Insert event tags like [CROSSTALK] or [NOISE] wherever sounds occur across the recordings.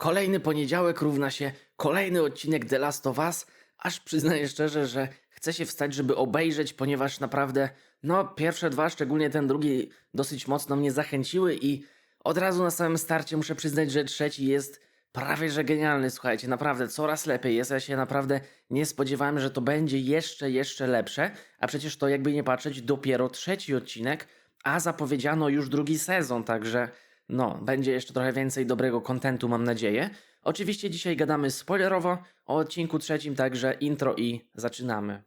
Kolejny poniedziałek równa się kolejny odcinek The Last of Us, aż przyznaję szczerze, że chcę się wstać, żeby obejrzeć, ponieważ naprawdę, no, pierwsze dwa, szczególnie ten drugi, dosyć mocno mnie zachęciły i od razu na samym starcie muszę przyznać, że trzeci jest prawie że genialny, słuchajcie, naprawdę coraz lepiej jest. Ja się naprawdę nie spodziewałem, że to będzie jeszcze, jeszcze lepsze, a przecież to jakby nie patrzeć, dopiero trzeci odcinek, a zapowiedziano już drugi sezon, także no, będzie jeszcze trochę więcej dobrego kontentu, mam nadzieję. Oczywiście dzisiaj gadamy spoilerowo o odcinku trzecim, także intro i zaczynamy.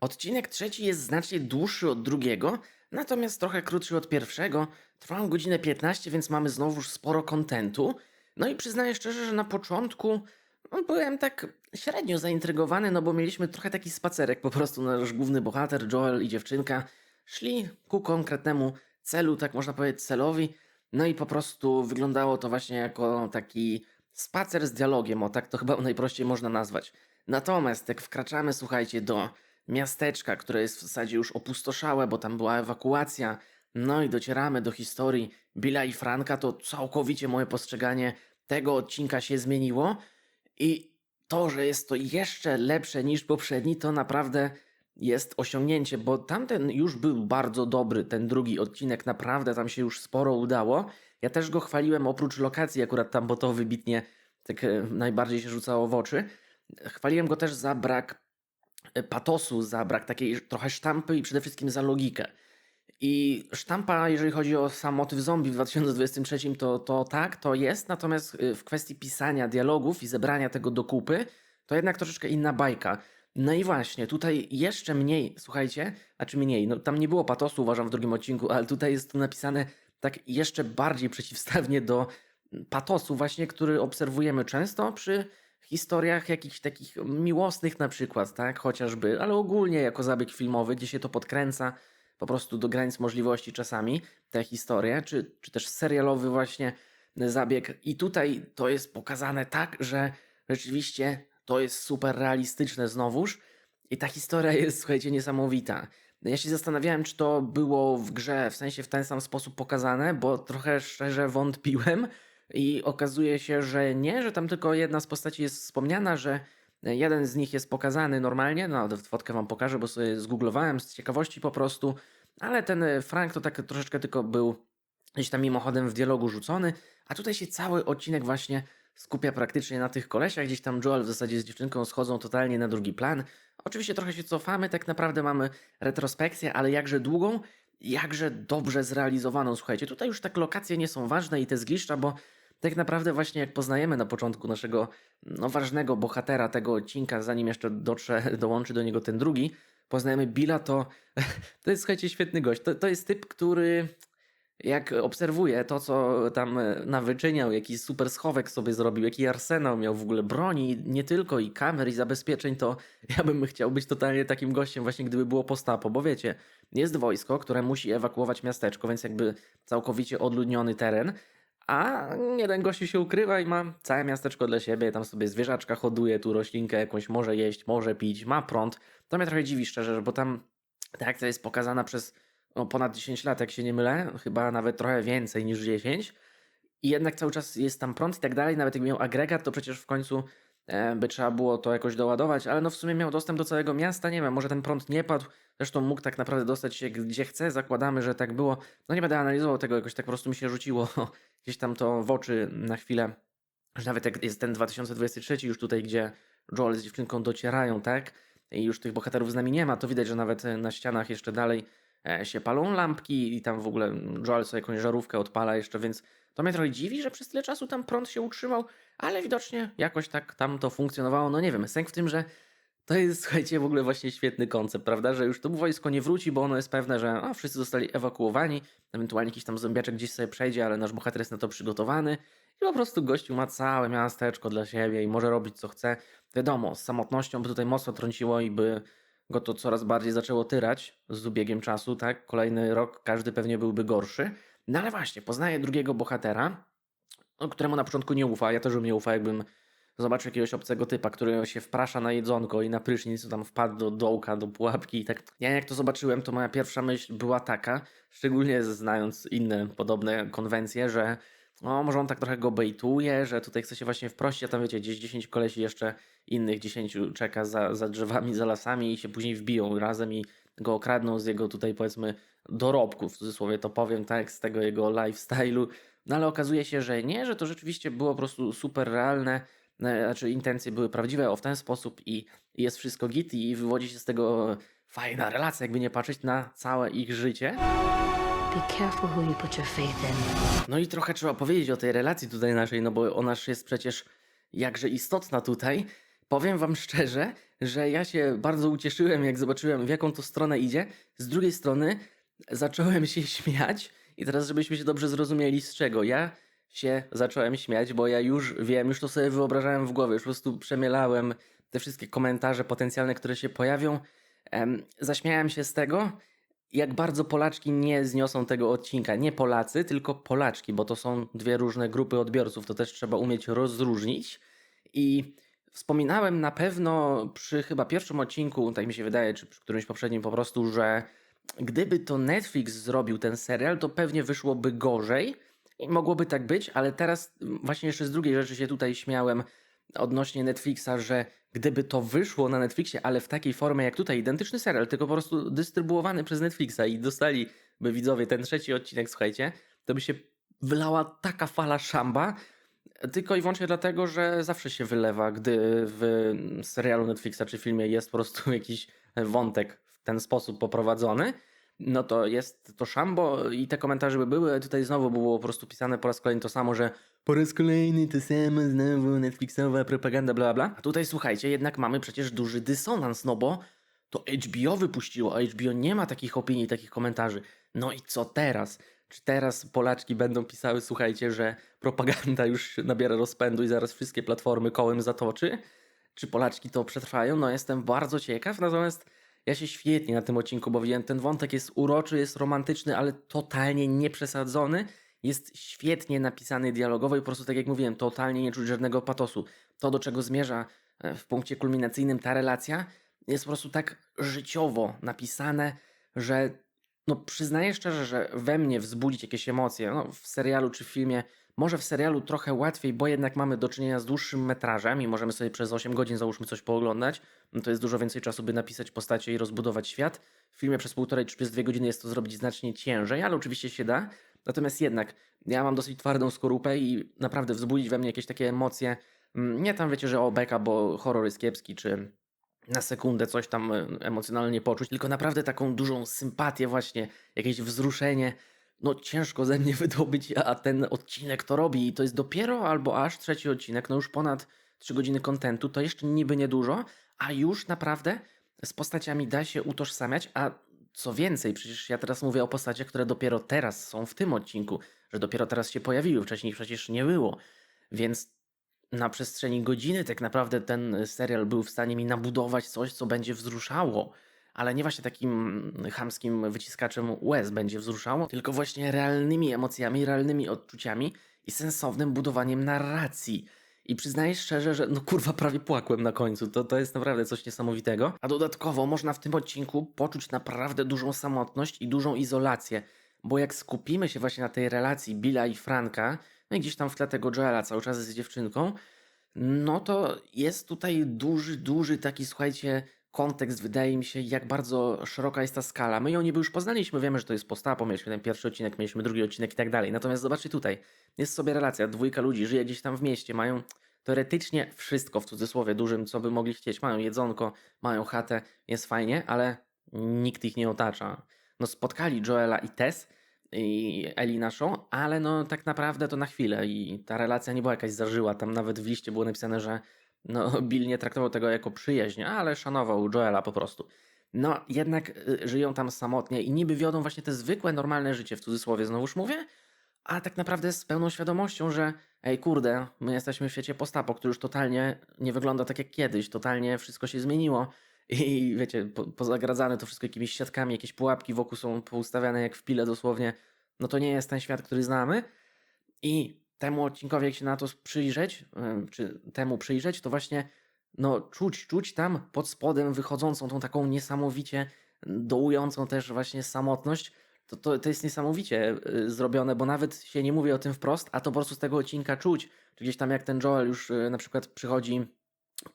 Odcinek trzeci jest znacznie dłuższy od drugiego, natomiast trochę krótszy od pierwszego. Trwał godzinę 15, więc mamy znowuż sporo kontentu. No i przyznaję szczerze, że na początku no, byłem tak średnio zaintrygowany, no bo mieliśmy trochę taki spacerek, po prostu nasz główny bohater, Joel i dziewczynka, szli ku konkretnemu celu, tak można powiedzieć celowi, no i po prostu wyglądało to właśnie jako taki spacer z dialogiem, o tak to chyba najprościej można nazwać. Natomiast jak wkraczamy, słuchajcie, do miasteczka, które jest w zasadzie już opustoszałe, bo tam była ewakuacja, no i docieramy do historii Billa i Franka, to całkowicie moje postrzeganie tego odcinka się zmieniło i to, że jest to jeszcze lepsze niż poprzedni, to naprawdę jest osiągnięcie, bo tamten już był bardzo dobry, ten drugi odcinek, naprawdę tam się już sporo udało. Ja też go chwaliłem oprócz lokacji, akurat tam, bo to wybitnie tak e, najbardziej się rzucało w oczy. Chwaliłem go też za brak e, patosu, za brak takiej trochę sztampy i przede wszystkim za logikę. I sztampa, jeżeli chodzi o sam motyw zombie w 2023, to, to tak, to jest, natomiast y, w kwestii pisania dialogów i zebrania tego do kupy, to jednak troszeczkę inna bajka. No i właśnie, tutaj jeszcze mniej, słuchajcie, znaczy mniej, no tam nie było patosu, uważam, w drugim odcinku, ale tutaj jest to napisane tak jeszcze bardziej przeciwstawnie do patosu właśnie, który obserwujemy często przy historiach jakichś takich miłosnych na przykład, tak, chociażby, ale ogólnie jako zabieg filmowy, gdzie się to podkręca, po prostu do granic możliwości czasami te historie, czy, czy też serialowy właśnie zabieg. I tutaj to jest pokazane tak, że rzeczywiście to jest super realistyczne znowuż. I ta historia [LAUGHS] jest, słuchajcie, niesamowita. Ja się zastanawiałem, czy to było w grze, w sensie w ten sam sposób pokazane, bo trochę szczerze wątpiłem i okazuje się, że nie, że tam tylko jedna z postaci jest wspomniana, że Jeden z nich jest pokazany normalnie, no fotkę wam pokażę, bo sobie zgooglowałem z ciekawości po prostu, ale ten e, Frank to tak troszeczkę tylko był gdzieś tam mimochodem w dialogu rzucony, a tutaj się cały odcinek właśnie skupia praktycznie na tych kolesiach, gdzieś tam Joel w zasadzie z dziewczynką schodzą totalnie na drugi plan. Oczywiście trochę się cofamy, tak naprawdę mamy retrospekcję, ale jakże długą, jakże dobrze zrealizowaną. Słuchajcie, tutaj już tak lokacje nie są ważne i te zgliszcza, bo tak naprawdę właśnie jak poznajemy na początku naszego no, ważnego bohatera tego odcinka, zanim jeszcze dotrze, [LAUGHS] dołączy do niego ten drugi, poznajemy Billa, to [LAUGHS] to jest słuchajcie świetny gość. To, to jest typ, który jak obserwuję to, co tam nawyczyniał, jaki super schowek sobie zrobił, jaki arsenał miał w ogóle broni, nie tylko i kamer i zabezpieczeń, to [LAUGHS] ja bym chciał być totalnie takim gościem właśnie, gdyby było postapo, bo wiecie, jest wojsko, które musi ewakuować miasteczko, więc jakby całkowicie odludniony teren, a jeden gościu się ukrywa i ma całe miasteczko dla siebie, tam sobie zwierzaczka hoduje, tu roślinkę jakąś może jeść, może pić, ma prąd. To mnie trochę dziwi szczerze, bo tam ta akcja jest pokazana przez no, ponad 10 lat, jak się nie mylę, chyba nawet trochę więcej niż 10. I jednak cały czas jest tam prąd i tak dalej, nawet jak miał agregat, to przecież w końcu by trzeba było to jakoś doładować, ale no w sumie miał dostęp do całego miasta, nie wiem, może ten prąd nie padł, zresztą mógł tak naprawdę dostać się gdzie chce, zakładamy, że tak było. No nie będę analizował tego, jakoś tak po prostu mi się rzuciło [LAUGHS] gdzieś tam to w oczy na chwilę, że nawet jak jest ten 2023 już tutaj, gdzie Joel z dziewczynką docierają, tak? I już tych bohaterów z nami nie ma, to widać, że nawet na ścianach jeszcze dalej e, się palą lampki i tam w ogóle Joel sobie jakąś żarówkę odpala jeszcze, więc to mnie trochę dziwi, że przez tyle czasu tam prąd się utrzymał, ale widocznie jakoś tak tam to funkcjonowało. No nie wiem, sęk w tym, że to jest, [LAUGHS] słuchajcie, w ogóle właśnie świetny koncept, prawda? Że już to wojsko nie wróci, bo ono jest pewne, że a, wszyscy zostali ewakuowani, ewentualnie jakiś tam zombiaczek gdzieś sobie przejdzie, ale nasz bohater jest na to przygotowany i po prostu gościu ma całe miasteczko dla siebie i może robić co chce. Wiadomo, z samotnością by tutaj mocno trąciło i by go to coraz bardziej zaczęło tyrać z ubiegiem czasu, tak? Kolejny rok każdy pewnie byłby gorszy. No ale właśnie, poznaje drugiego bohatera, któremu na początku nie ufa. Ja też bym nie ufał, jakbym zobaczył jakiegoś obcego typa, który się wprasza na jedzonko i na prysznic tam wpadł do dołka, do pułapki i tak. Ja jak to zobaczyłem, to moja pierwsza myśl była taka, szczególnie znając inne podobne konwencje, że no, może on tak trochę go bejtuje, że tutaj chce się właśnie wprościć, a tam wiecie, gdzieś 10 kolesi jeszcze innych 10 czeka za, za drzewami, za lasami i się później wbiją razem i go okradną z jego tutaj powiedzmy dorobków, w cudzysłowie to powiem, tak, z tego jego lifestyle'u. No ale okazuje się, że nie, że to rzeczywiście było po prostu super realne, e, znaczy intencje były prawdziwe o w ten sposób i, jest wszystko git i wywodzi się z tego fajna relacja, jakby nie patrzeć na całe ich życie. Be careful who you put your faith in. No i trochę trzeba powiedzieć o tej relacji tutaj naszej, no bo ona jest przecież jakże istotna tutaj. Powiem wam szczerze, że ja się bardzo ucieszyłem, jak zobaczyłem, w jaką to stronę idzie. Z drugiej strony zacząłem się śmiać i teraz, żebyśmy się dobrze zrozumieli, z czego. Ja się zacząłem śmiać, bo ja już wiem, już to sobie wyobrażałem w głowie, już po prostu przemielałem te wszystkie komentarze potencjalne, które się pojawią. Em, zaśmiałem się z tego, jak bardzo Polaczki nie zniosą tego odcinka. Nie Polacy, tylko Polaczki, bo to są dwie różne grupy odbiorców. To też trzeba umieć rozróżnić. I wspominałem na pewno przy chyba pierwszym odcinku, tak mi się wydaje, czy przy którymś poprzednim po prostu, że gdyby to Netflix zrobił ten serial, to pewnie wyszłoby gorzej. I mogłoby tak być, ale teraz właśnie jeszcze z drugiej rzeczy się tutaj śmiałem odnośnie Netflixa, że gdyby to wyszło na Netflixie, ale w takiej formie jak tutaj, identyczny serial, tylko po prostu dystrybuowany przez Netflixa i dostaliby widzowie ten trzeci odcinek, słuchajcie, to by się wylała taka fala szamba, tylko i wyłącznie dlatego, że zawsze się wylewa, gdy w serialu Netflixa czy filmie jest po prostu [LAUGHS] jakiś wątek w ten sposób poprowadzony. No to jest to szambo i te komentarze by były. Tutaj znowu było po prostu pisane po raz kolejny to samo, że po raz kolejny to samo, znowu Netflixowa propaganda, bla bla. A tutaj słuchajcie, jednak mamy przecież duży dysonans, no bo to HBO wypuściło, a HBO nie ma takich opinii, takich komentarzy. No i co teraz? Czy teraz Polaczki będą pisały, słuchajcie, że propaganda już nabiera rozpędu i zaraz wszystkie platformy kołem zatoczy? Czy Polaczki to przetrwają? No jestem bardzo ciekaw, natomiast ja się świetnie na tym odcinku bawiłem. Ten wątek jest uroczy, jest romantyczny, ale totalnie nieprzesadzony. Jest świetnie napisany dialogowo i po prostu, tak jak mówiłem, totalnie nie czuć żadnego patosu. To, do czego zmierza e, w punkcie kulminacyjnym ta relacja, jest po prostu tak życiowo napisane, że no przyznaję szczerze, że we mnie wzbudzić jakieś emocje, no w serialu czy w filmie, może w serialu trochę łatwiej, bo jednak mamy do czynienia z dłuższym metrażem i możemy sobie przez 8 godzin załóżmy coś pooglądać, no to jest dużo więcej czasu, by napisać postacie i rozbudować świat. W filmie przez półtorej czy przez dwie godziny jest to zrobić znacznie ciężej, ale oczywiście się da. Natomiast jednak ja mam dosyć twardą skorupę i naprawdę wzbudzić we mnie jakieś takie emocje, mm, nie tam wiecie, że o beka, bo horror jest kiepski, czy na sekundę coś tam e, emocjonalnie poczuć, tylko naprawdę taką dużą sympatię właśnie, jakieś wzruszenie. No ciężko ze mnie [LAUGHS] wydobyć, a ten odcinek to robi i to jest dopiero albo aż trzeci odcinek, no już ponad 3 godziny kontentu, to jeszcze niby niedużo, a już naprawdę z postaciami da się utożsamiać, a co więcej, przecież ja teraz mówię o postaciach, które dopiero teraz są w tym odcinku, że dopiero teraz się pojawiły, wcześniej przecież nie było. Więc na przestrzeni godziny tak naprawdę ten serial był w stanie mi nabudować coś, co będzie wzruszało. Ale nie właśnie takim chamskim wyciskaczem łez będzie wzruszało, tylko właśnie realnymi emocjami, realnymi odczuciami i sensownym budowaniem narracji. I przyznaję szczerze, że no kurwa prawie płakłem na końcu. To, to jest naprawdę coś niesamowitego. A dodatkowo można w tym odcinku poczuć naprawdę dużą samotność i dużą izolację. Bo jak skupimy się właśnie na tej relacji Billa i Franka, no i gdzieś tam w tle tego Joela cały czas z dziewczynką, no to jest tutaj duży, duży taki, słuchajcie, kontekst, wydaje mi się, jak bardzo szeroka jest ta skala. My ją niby już poznaliśmy, wiemy, że to jest postapo, mieliśmy ten pierwszy odcinek, mieliśmy drugi odcinek i tak dalej. Natomiast zobaczcie tutaj, jest sobie relacja, dwójka ludzi żyje gdzieś tam w mieście, mają teoretycznie wszystko, w cudzysłowie dużym, co by mogli chcieć. Mają jedzonko, mają chatę, jest fajnie, ale nikt ich nie otacza. No spotkali Joela i Tess, i Eli naszą, ale no tak naprawdę to na chwilę i ta relacja nie była jakaś zażyła. Tam nawet w liście było napisane, że no, [LAUGHS] Bill nie traktował tego jako przyjaźń, ale szanował Joela po prostu. No jednak y, żyją tam samotnie i niby wiodą właśnie te zwykłe, normalne życie, w cudzysłowie znowuż mówię, a tak naprawdę z pełną świadomością, że ej kurde, my jesteśmy w świecie postapo, który już totalnie nie wygląda tak jak kiedyś, totalnie wszystko się zmieniło i wiecie, po, pozagradzane to wszystko jakimiś siatkami, jakieś pułapki wokół są poustawiane jak w pile dosłownie, no to nie jest ten świat, który znamy i temu odcinkowi, jak się na to przyjrzeć, czy temu przyjrzeć, to właśnie no czuć, czuć tam pod spodem wychodzącą tą taką niesamowicie dołującą też właśnie samotność. To, to, to jest niesamowicie y, zrobione, bo nawet się nie mówi o tym wprost, a to po prostu z tego odcinka czuć. Czy gdzieś tam jak ten Joel już y, na przykład przychodzi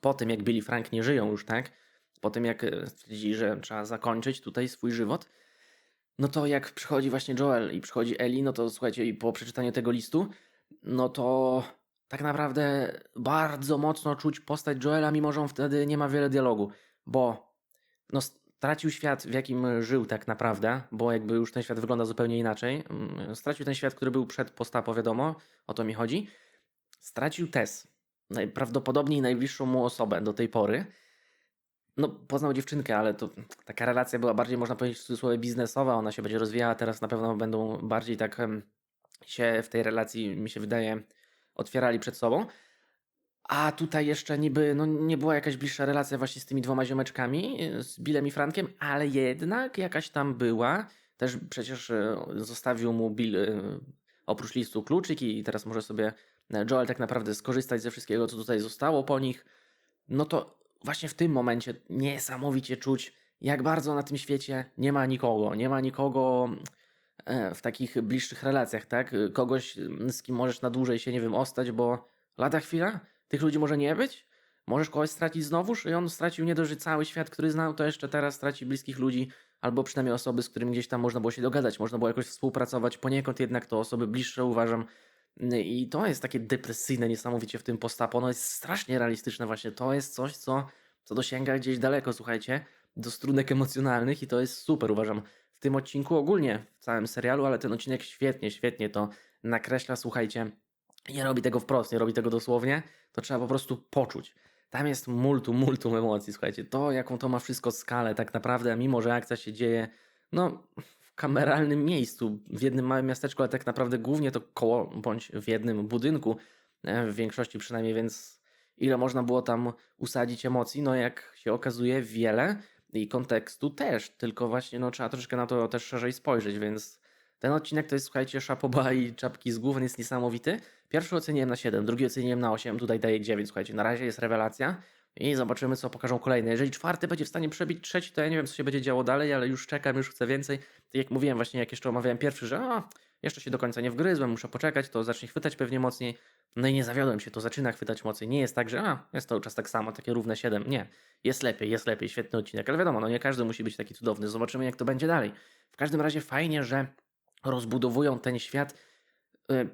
po tym, jak Billy Frank nie żyją już, tak? Po tym, jak y, stwierdzi, że trzeba zakończyć tutaj swój żywot, no to jak przychodzi właśnie Joel i przychodzi Ellie, no to słuchajcie, i po przeczytaniu tego listu, no to tak naprawdę bardzo mocno czuć postać Joela, mimo że on wtedy nie ma wiele dialogu, bo no, stracił świat, w jakim żył tak naprawdę, bo jakby już ten świat wygląda zupełnie inaczej. Mm, Stracił ten świat, który był przed postapo, wiadomo, o to mi chodzi. Stracił Tess, najprawdopodobniej najbliższą mu osobę do tej pory. No, poznał dziewczynkę, ale to taka relacja była bardziej, można powiedzieć, w cudzysłowie biznesowa. Ona się będzie rozwijała, teraz na pewno będą bardziej tak się w tej relacji, mi się wydaje, otwierali przed sobą. A tutaj jeszcze niby no, nie była jakaś bliższa relacja właśnie z tymi dwoma ziomeczkami, y, z Billem i Frankiem, ale jednak jakaś tam była. Też przecież y, zostawił mu Bill y, oprócz listu kluczyk i teraz może sobie e, Joel tak naprawdę skorzystać ze wszystkiego, co tutaj zostało po nich. No to właśnie w tym momencie niesamowicie czuć, jak bardzo na tym świecie nie ma nikogo. Nie ma nikogo e, w takich bliższych relacjach, tak? Kogoś, z kim możesz na dłużej się, nie wiem, ostać, bo lada chwila, tych ludzi może nie być. Możesz kogoś stracić znowuż i on stracił nie dość, cały świat, który znał, to jeszcze teraz straci bliskich ludzi, albo przynajmniej osoby, z którymi gdzieś tam można było się dogadać, można było jakoś współpracować, poniekąd jednak to osoby bliższe uważam. I to jest takie depresyjne niesamowicie w tym postapo, ono jest strasznie realistyczne właśnie, to jest coś, co, co dosięga gdzieś daleko, słuchajcie, do strunek emocjonalnych i to jest super, uważam, w tym odcinku ogólnie, w całym serialu, ale ten odcinek świetnie, świetnie to nakreśla, słuchajcie, nie robi tego wprost, nie robi tego dosłownie, to trzeba po prostu poczuć. Tam jest multum, multum emocji, słuchajcie. To, jaką to ma wszystko skalę, tak naprawdę, mimo że akcja się dzieje, no, kameralnym miejscu, w jednym małym miasteczku, ale tak naprawdę głównie to koło, bądź w jednym budynku, e, w większości przynajmniej, więc ile można było tam usadzić emocji, no jak się okazuje, wiele i kontekstu też, tylko właśnie, no, trzeba troszeczkę na to też szerzej spojrzeć, więc ten odcinek to jest, słuchajcie, szapoba i czapki z głów, on jest niesamowity. Pierwszy oceniłem na 7, drugi oceniłem na 8, tutaj daję 9, słuchajcie, na razie jest rewelacja i zobaczymy, co pokażą kolejne. Jeżeli czwarty będzie w stanie przebić trzeci, to ja nie wiem, co się będzie działo dalej, ale już czekam, już chcę więcej. Tak jak mówiłem właśnie, jak jeszcze omawiałem pierwszy, że o, jeszcze się do końca nie wgryzłem, muszę poczekać, to zacznie chwytać pewnie mocniej. No i nie zawiodłem się, to zaczyna chwytać mocniej. Nie jest tak, że a, jest cały czas tak samo, takie równe 7. Nie, jest lepiej, jest lepiej, świetny odcinek, ale wiadomo, no nie każdy musi być taki cudowny. Zobaczymy, jak to będzie dalej. W każdym razie fajnie, że rozbudowują ten świat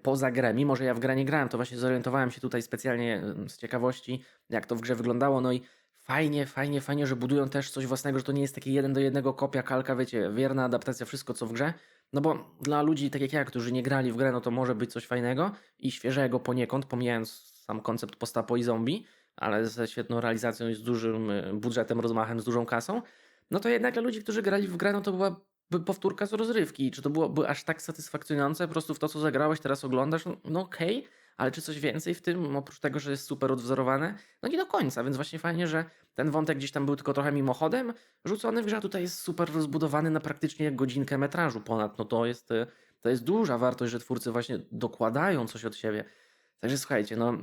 poza grę. Mimo, że ja w grę nie grałem, to właśnie zorientowałem się tutaj specjalnie y, z ciekawości, jak to w grze wyglądało. No i fajnie, fajnie, fajnie, że budują też coś własnego, że to nie jest takie jeden do jednego kopia, kalka, wiecie, wierna adaptacja, wszystko co w grze. No bo dla ludzi tak jak ja, którzy nie grali w grę, no to może być coś fajnego i świeżego poniekąd, pomijając sam koncept postapo i zombie, ale ze świetną realizacją i z dużym y, budżetem, rozmachem, z dużą kasą. No to jednak dla ludzi, którzy grali w grę, no to była by powtórka z rozrywki. Czy to byłoby aż tak satysfakcjonujące po prostu w to, co zagrałeś, teraz oglądasz? No, no okej, ale czy coś więcej w tym, oprócz tego, że jest super odwzorowane? No nie do końca, więc właśnie fajnie, że ten wątek gdzieś tam był tylko trochę mimochodem rzucony w grze, a tutaj jest super rozbudowany na praktycznie godzinkę metrażu ponad. No to jest, y, to jest duża wartość, że twórcy właśnie dokładają coś od siebie. Także słuchajcie, no,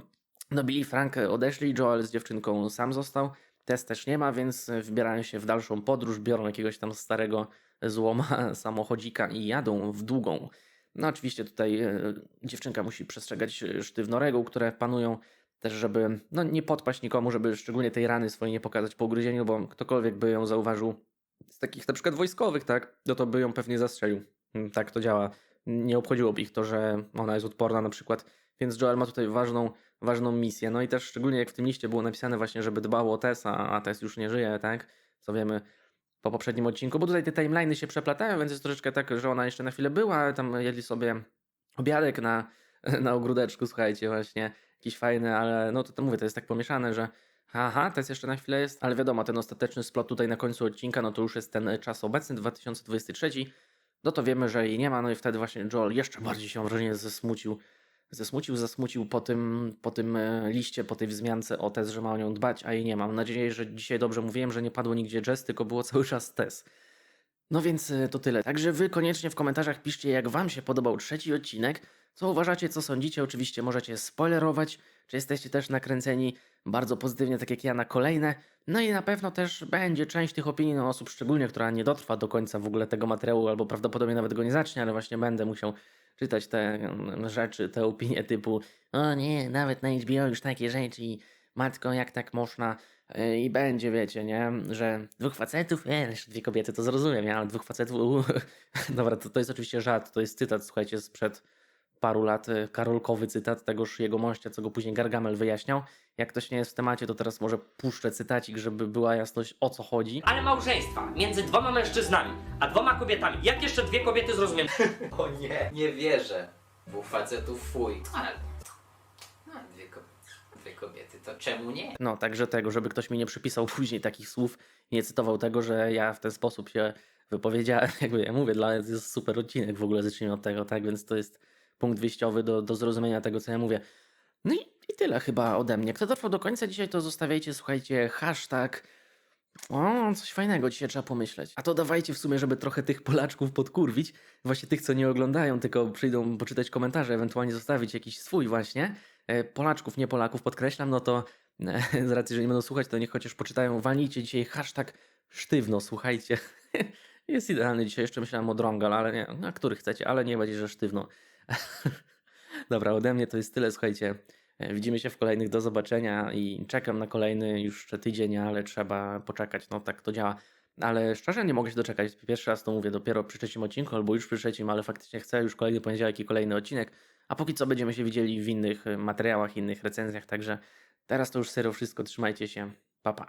no Billy Frank odeszli, Joel z dziewczynką sam został, Tess też nie ma, więc wybierają się w dalszą podróż, biorą jakiegoś tam starego złoma [LAUGHS] samochodzika i jadą w długą. No oczywiście tutaj e, dziewczynka musi przestrzegać e, sztywno reguł, które panują też, żeby no, nie podpaść nikomu, żeby szczególnie tej rany swojej nie pokazać po ugryzieniu, bo ktokolwiek by ją zauważył z takich na przykład wojskowych, tak, no to by ją pewnie zastrzelił. Mm, Tak to działa. Nie obchodziłoby ich to, że ona jest odporna na przykład, więc Joel ma tutaj ważną, ważną misję. No i też szczególnie jak w tym liście było napisane właśnie, żeby dbało o Tessa, a Tess już nie żyje, tak, co wiemy po poprzednim odcinku, bo tutaj te timeliny się przeplatają, więc jest troszeczkę tak, że ona jeszcze na chwilę była, tam jedli sobie obiadek na, na ogródeczku, słuchajcie, właśnie jakiś fajny, ale no to, to mówię, to jest tak pomieszane, że aha, to jeszcze na chwilę jest, ale wiadomo, ten ostateczny splot tutaj na końcu odcinka, no to już jest ten czas obecny, 2023, no to wiemy, że jej nie ma, no i wtedy właśnie Joel jeszcze bardziej się mam wrażenie zesmucił, zesmucił, zasmucił po tym, po tym e, liście, po tej wzmiance o Tess, że ma o nią dbać, a jej nie ma. Mam nadzieję, że dzisiaj dobrze mówiłem, że nie padło nigdzie Jess, tylko było cały czas Tess. No więc e, to tyle. Także wy koniecznie w komentarzach piszcie, jak wam się podobał trzeci odcinek. Co uważacie, co sądzicie? Oczywiście możecie spoilerować, czy jesteście też nakręceni bardzo pozytywnie, tak jak ja, na kolejne. No i na pewno też będzie część tych opinii na osób szczególnie, która nie dotrwa do końca w ogóle tego materiału, albo prawdopodobnie nawet go nie zacznie, ale właśnie będę musiał czytać te mm, rzeczy, te opinie typu o nie, nawet na HBO już takie rzeczy i matko, jak tak można? Yy, i będzie, wiecie, nie, że dwóch facetów, nie, jeszcze dwie kobiety, to zrozumiem, ja, ale dwóch facetów, [LAUGHS] dobra, to, to jest oczywiście żart, to jest cytat, słuchajcie, sprzed paru lat, y, karolkowy cytat tegoż jego mościa, co go później Gargamel wyjaśniał. Jak ktoś nie jest w temacie, to teraz może puszczę cytacik, żeby była jasność o co chodzi. Ale małżeństwa między dwoma mężczyznami, a dwoma kobietami. Jak jeszcze dwie kobiety zrozumiem? [LAUGHS] O nie, nie wierzę. Dwóch facetów fuj. Ale, no, dwie, ko- dwie kobiety, to czemu nie? No, także tego, żeby ktoś mi nie przypisał [LAUGHS] później takich słów i nie cytował tego, że ja w ten sposób się wypowiedziałem. [LAUGHS] Jakby ja mówię, dla mnie to jest super odcinek w ogóle, zacznijmy od tego, tak? Więc to jest punkt wyjściowy do, do zrozumienia tego, co ja mówię. No i, i tyle chyba ode mnie. Kto dotrwał do końca dzisiaj, to zostawiajcie, słuchajcie, hashtag. O, coś fajnego dzisiaj trzeba pomyśleć. A to dawajcie w sumie, żeby trochę tych Polaczków podkurwić. Właśnie tych, co nie oglądają, tylko przyjdą poczytać komentarze, ewentualnie zostawić jakiś swój właśnie. E, Polaczków, nie Polaków, podkreślam, no to e, [LAUGHS] z racji, że nie będą słuchać, to niech chociaż poczytają. Walnijcie dzisiaj hashtag sztywno, słuchajcie. [LAUGHS] Jest idealny dzisiaj, jeszcze myślałem o drągal, ale nie, na który chcecie, ale nie będzie, że sztywno. [LAUGHS] Dobra, ode mnie to jest tyle, słuchajcie. E, Widzimy się w kolejnych, do zobaczenia i czekam na kolejny już tydzień, ale trzeba poczekać, no tak to działa. Ale szczerze nie mogę się doczekać. Pierwszy raz to mówię dopiero przy trzecim odcinku, albo już przy trzecim, ale faktycznie chcę już kolejny poniedziałek i kolejny odcinek. A póki co będziemy się widzieli w innych e, materiałach, innych recenzjach, także teraz to już serio wszystko. Trzymajcie się. Pa, pa.